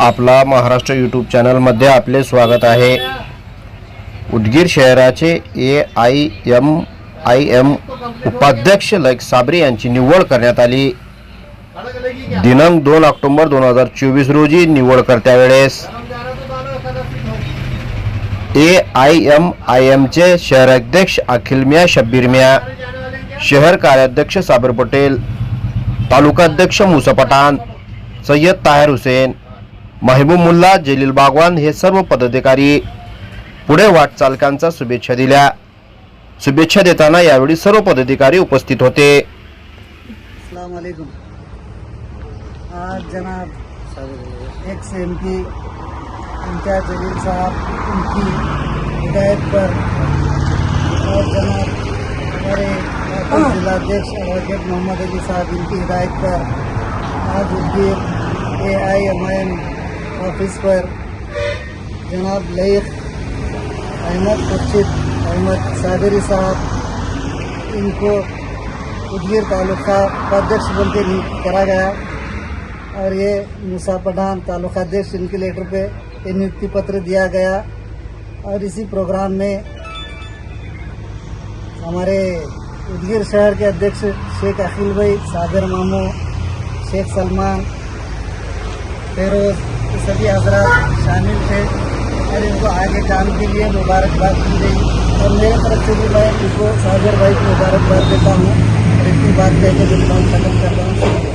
आपला महाराष्ट्र यूट्यूब चॅनलमध्ये आपले स्वागत आहे. उदगीर शहराचे A I M I M उपाध्यक्ष लैक साबरे यांची निवड करण्यात आली. दिनांक दोन ऑक्टोबर दोन हजार चोवीस रोजी निवडकर्त्या वेळेस ए आय एम आय एमचे शहराध्यक्ष अखिल मिया शब्बीर मिया शहर कार्याध्यक्ष साबर पटेल तालुकाध्यक्ष मुसा पठाण सय्यद ताहेर हुसेन महबूब मुल्ला जलील बागवान हे सर्व पदाधिकारी पुढे वाटचालकांचा शुभेच्छा दिल्या. शुभेच्छा देताना यावेळी सर्व पदाधिकारी उपस्थित होते. अस्सलाम वालेकुम. आज जनाब ex M P Imtiaz Jaleel Sahab उनकी हिदायत पर और जनाब हमारे जिलाध्यक्ष एडवोकेट मोहम्मद अली साहब इनकी हिदायत पर आज Udgir A I M I M office पर जनाब लईक अहमद खुर्शीद अहमद सादरी साहब इनको उदगीर तालुका उपाध्यक्ष बन के करा गया। और ये मूसा पठान तालुकाध्यक्ष इनके लेटर पे ये नियुक्ति पत्र दिया गया। और इसी प्रोग्राम में हमारे उदगीर शहर के अध्यक्ष शेख अखिल भाई, सागर मामू, शेख सलमान, फेरोज ये सभी हजरात शामिल थे। और इनको आगे काम के लिए मुबारकबाद दी गई। और मेरे तरफ से भी मैं इनको सागर भाई को मुबारकबाद देता हूँ। और इतनी बात कहकर जो काम खत्म कर रहा हूँ।